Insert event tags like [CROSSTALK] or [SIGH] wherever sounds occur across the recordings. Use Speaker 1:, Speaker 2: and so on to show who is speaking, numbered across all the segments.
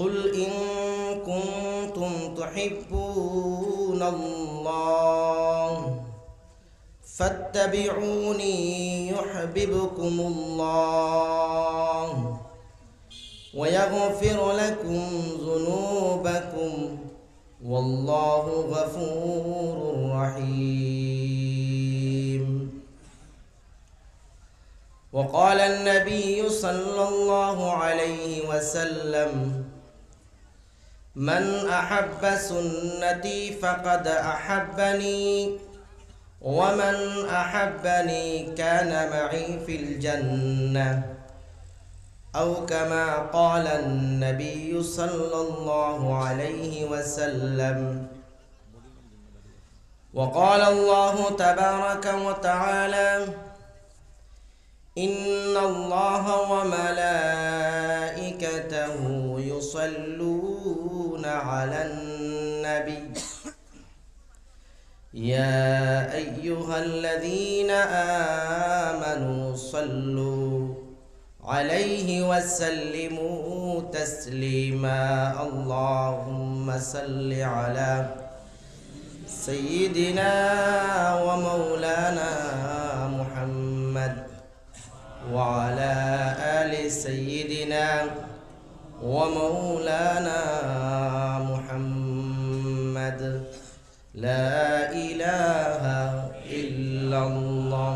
Speaker 1: قل إن كنتم تحبون الله فاتبعوني يحببكم الله ويغفر لكم ذنوبكم والله غفور رحيم. وقال النبي صلى الله عليه وسلم من أحب سنتي فقد أحبني ومن أحبني كان معي في الجنة. أو كما قال النبي صلى الله عليه وسلم وقال الله تبارك وتعالى إن الله وملائكته يصلون على النبي. يا أيها الذين آمنوا صلوا عليه وسلموا تسليما. اللهم صل على سيدنا ومولانا محمد وعلى آل سيدنا ومولانا لا اله الا الله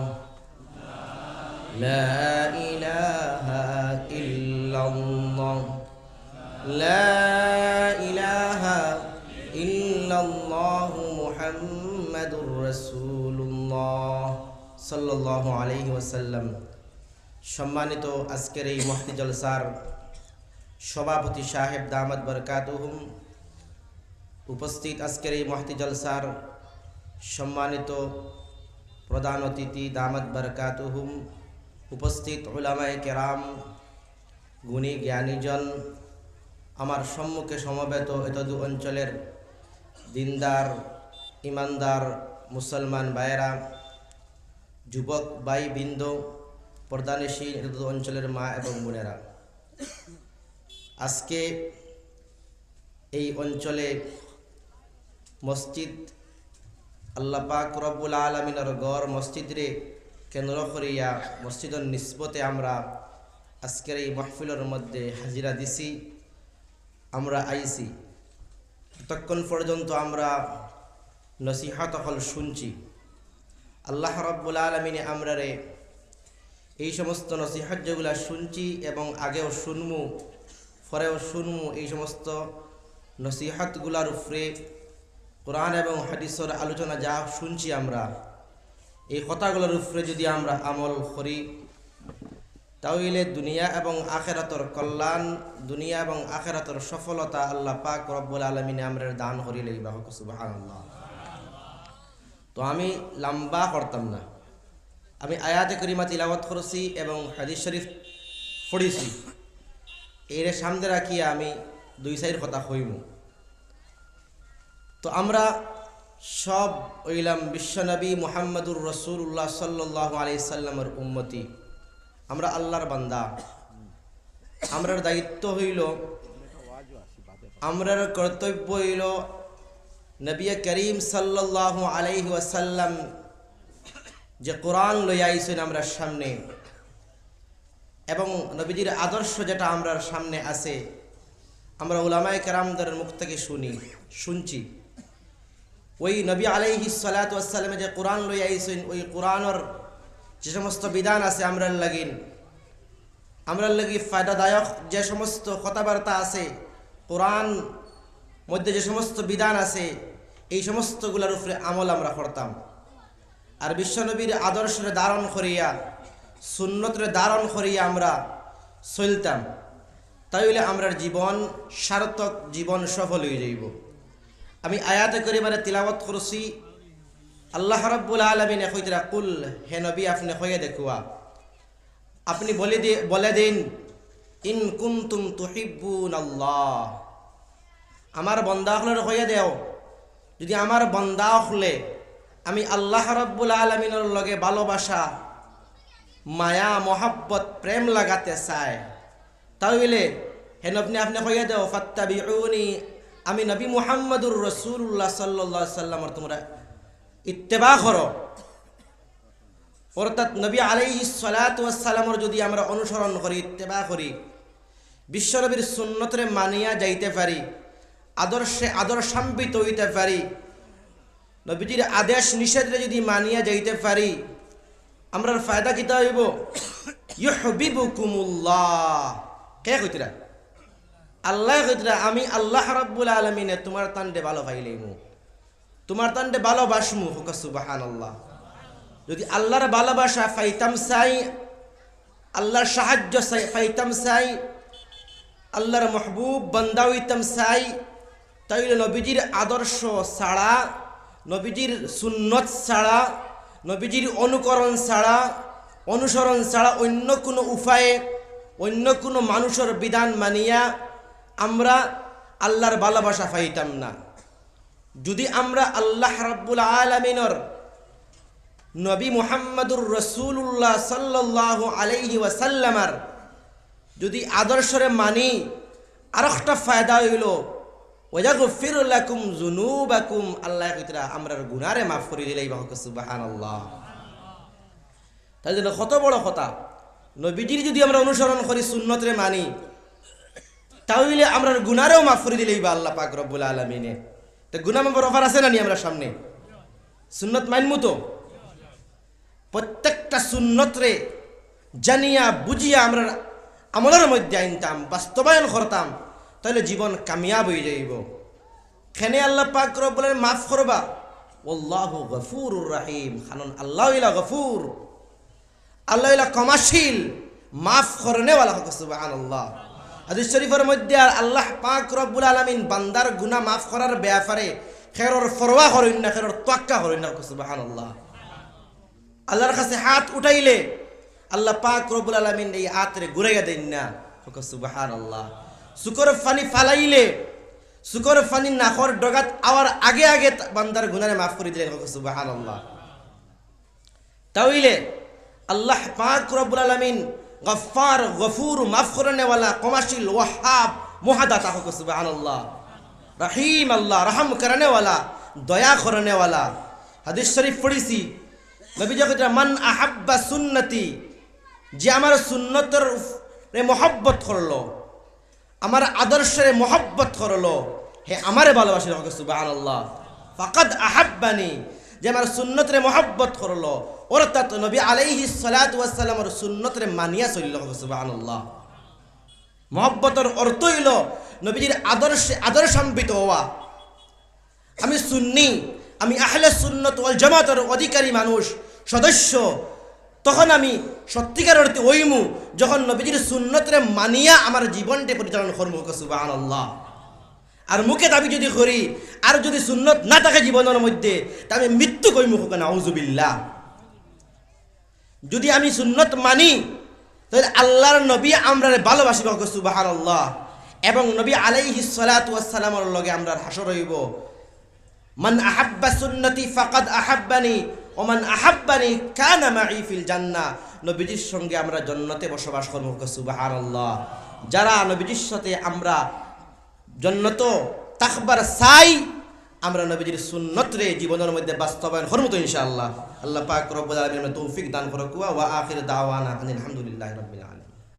Speaker 1: لا إله إلا الله لا إله إلا الله محمد رسول الله صلى الله عليه وسلم সম্মানিত আজকের এই মহতি জলসার সভাপতি সাহেব দামাদ বরকাতুহুম উপস্থিত আজকের এই মহতি জলসার সম্মানিত প্রধান অতিথি দামাদ বরকাতুহুম, উপস্থিত ওলামায় কেরাম, গুণী জ্ঞানীজন, আমার সম্মুখে সমবেত এতদু অঞ্চলের দিনদার, ইমানদার মুসলমান ভাইয়েরা, যুবক বাই বৃন্দ প্রধানেশী এতদু অঞ্চলের মা এবং বোনেরা। আজকে এই অঞ্চলে মসজিদ আল্লাহ পাক রব্বুল আলমিনের গড় মসজিদরে কেন্দ্র করিয়া মসজিদের নিসবতে আমরা আজকের এই মাহফিলের মধ্যে হাজিরা দিছি, আমরা আইছি। ততক্ষণ পর্যন্ত আমরা নসিহাত হল শুনছি। আল্লাহ রব্বুল আলমিনে আমরা রে এই সমস্ত নসিহাত যেগুলা শুনছি এবং আগেও শুনমু, পরেও শুনমু, এই সমস্ত নসিহাতগুলার উপরে কোরআন এবং হাদিসর আলোচনা যা শুনছি আমরা, এই কথাগুলোর উপরে যদি আমরা আমল করি, তাহলে দুনিয়া এবং আখেরাতর কল্যাণ, দুনিয়া এবং আখেরাতর সফলতা আল্লাহ পাক রব্বুল আলমিনে আমরা দান করিলে বাহক সুবাহান তো আমি লম্বা করতাম না। আমি আয়াতে করিমা তিলাওয়াত করেছি এবং হাদিস শরীফ পড়েছি। এর সামনে রাখিয়া আমি দুই সাইড কথা হইমু তো আমরা সব ওইলাম বিশ্বনবী মোহাম্মদুর রসুল্লাহ সাল্লাহ আলি সাল্লামের উন্মতি আমরা আল্লাহর বান্দা। আমরার দায়িত্ব হইল, আমরার কর্তব্য হইল নবী করিম সাল্লাহ আলাইহি ওয়াসাল্লাম যে কোরআন লই আইসেন আমরা সামনে এবং নবীজির আদর্শ যেটা আমরার সামনে আছে, আমরা ওলামায় কেরামদের মুখ থেকে শুনি, শুনছি। ওই নবী আলাইহি সালাতামে যে কোরআন লই আইসেন ওই কোরআনর যে সমস্ত বিধান আছে আমরার লাগিন আমরার লাগি ফায়দাদায়ক যে সমস্ত কথাবার্তা আছে, কোরআন মধ্যে যে সমস্ত বিধান আছে, এই সমস্তগুলোর উপরে আমল আমরা করতাম। আর বিশ্বনবীর আদর্শরে ধারণ করিয়া, সুন্নতরে ধারণ করিয়া আমরা চলতাম। তাইলে আমরার জীবন সার্থক, জীবন সফল হয়ে যাইব। আমি আয়াতে করিবারে তিলাবত করছি। আল্লাহ রব্বুল আলমিনে কইতরা কুল, হে নবী, আপনি হয়ে দেখুয়া। আপনি বলে দিয়ে বলে দিন, ইন কুমতুম তুহিব্বুন আল্লাহ আমার বন্দা হলের হয়ে দেও। যদি আমার বন্দা হলে আমি আল্লাহ রব্বুল আলমিনের লগে ভালোবাসা, মায়া, মহাব্বত, প্রেম লাগাতে চাই, তাহলে হেন আপনি আপনি কইয়া দাও, ফাত্তাবিউনি আমি নবী মুহাম্মদুর রসুল্লাহ সাল্লাহ সাল্লামর তোমরা ইত্তেবা করো। অর্থাৎ নবী আলাইহি সালাতামর যদি আমরা অনুসরণ করি, ইত্তেবা করি, বিশ্বনবীর সুন্নতরে মানিয়া যাইতে পারি, আদর্শে আদর্শান্বিত হইতে পারি, নবীজির আদেশ নিষেধে যদি মানিয়া যাইতে পারি, আমরার ফায়দা কিতা হইব? [COUGHS] ইউহবিবুকুমুল্লাহ। কে কইতরা আল্লাহ আমি আল্লাহ রাব্বুল আলামিনে তোমার তান্ডে ভালো পাইলেইমু তোমার তান্ডে ভালোবাসমু হুক সুবহানাল্লাহ। যদি আল্লাহর ভালোবাসা ফাইতাম চাই আল্লাহর সাহায্য চাই ফাইতাম চাই আল্লাহর মহবুব বান্দা হইতাম চাই তাইলে নবীজির আদর্শ ছাড়া, নবীজির সুন্নত ছাড়া, নবীজির অনুকরণ ছাড়া, অনুসরণ ছাড়া অন্য কোনো উপায়ে, অন্য কোনো মানুষের বিধান মানিয়া আমরা আল্লাহর ভালোবাসা পাইতাম না। যদি আমরা আল্লাহ রাব্বুল আলমিনর নবী মুহাম্মদুর রসুল্লাহ সাল্লাহ আলাইহি ওয়াসাল্লামার যদি আদর্শরে মানি আর একটা ফায়দা হইল ওয়াজাগফির লাকুম যুনুবাকুম আল্লাহ কইতরা আমরার গুনারে মাফ করে দিলেই বাহক সুবহানাল্লাহ। তাই জন্য কত বড় কথা। নবীজির যদি আমরা অনুসরণ করি, সুন্নতরে মানি তাহলে আমরার গুনারেও মাফ করে দিলেই বা আল্লাহ পাক রব্বুল আলমিনে তো গুনা মাফের অফার আছে না নি আমরা সামনে? সুন্নত মাইনমু তো? প্রত্যেকটা সুন্নতরে জানিয়া বুঝিয়া আমরা আমলের মধ্যে আনতাম, বাস্তবায়ন করতাম, তাহলে জীবন কামিয়াব হয়ে যাইব। খেনে আল্লাহ পাক বলেন মাফ করবা? ওল্লাহ গফুর রাহিম। খানন আল্লাহ ইলা গফুর। আল্লাহ ইলা কমাশীল মাফ করনে ওয়ালা সুবহান আল্লাহ হাদিস শরীফের মধ্যে আর আল্লাহ পাক রব্বুল আলামিন বান্দার গুনাহ মাফ করার ব্যাপারে খেরর ফরওয়া করেন না, খেরর তোয়াক্কা করেন না। সুবহান আল্লাহ আল্লাহর কাছে হাত উঠাইলে আল্লাহ পাক রব্বুল আলামিন এই হাতরে ঘুরাইয়া দেন না। সুবহান আল্লাহ সুকর ফানি ফালাইলে সুকর ফানি নাখর ডগাত আওয়ার আগে আগে বান্দার গুনারে মাফ করে দিলেন সুবহান আল্লাহ তাইলে আল্লাহ পাক রব্বুল আলামিন গফার গফুর মাফ করনে ওয়ালা কমাশিল ওয়াহাব মুহাদাতা হোক সুবহান আল্লাহ রহিম আল্লাহ, রহম করনে ওয়ালা দয়া করনে ওয়ালা হাদিস শরীফ পড়িছি। নবী জগৎ মান আহাব্বা সুন্নতি যে আমার সুন্নতর মহব্বত করল, আমার আদর্শরে মহব্বত করল, হে আমারে ভালোবাসি রহকে সুবাহ আল্লাহ ফাকাদ আহাব্বানি যে আমার সুন্নতরে মহব্বত করল, অর্থাৎ নবী আলাইহি সালাত ওয়াসাল্লামর সুন্নতরে মানিয়া চলিল সুবাহ আল্লাহ মহব্বতর অর্থ হইল নবীজির আদর্শে আদর্শান্বিত হওয়া। আমি সুন্নি, আমি আহলে সুন্নত ওয়াল জামাতের অধিকারী মানুষ, সদস্য, তখন আমি সত্যিকার অর্থে ওইমু যখন নবীজির সুন্নতরে মানিয়া আমার জীবনটা পরিচালনা করব সুবাহ আল্লাহ আর মুখে দাবি যদি করি, আর যদি সুন্নত না থাকে জীবনের মধ্যে, তা আমি মৃত্যু কইমু হোক না আউজুবিল্লাহ যদি আমি সুন্নত মানি, তাহলে আল্লাহর নবী আমরা ভালোবাসি হোক সুবাহ আল্লাহ এবং নবী আলাইহি সালাতামের লগে আমরা হাসর হইব। মান আহাব্বা সুন্নতি ফাকাদ আহাব্বানি ওমান আহাব্বানি কানা মাই ফিল জান্নাহ। নবীজির সঙ্গে আমরা জন্নতে বসবাস করব সুবহানাল্লাহ। যারা নবীজির সাথে আমরা জন্নত, তাকবার সাই, আমরা নবীজির সুন্নতরে জীবনের মধ্যে বাস্তবায়ন করব তো ইনশাআল্লাহ। আল্লাহ পাক রব্বুল আলামিন তৌফিক দান করুক। ওয়া আখির দাওয়ানা আলহামদুলিল্লাহ রাব্বিল আলামিন।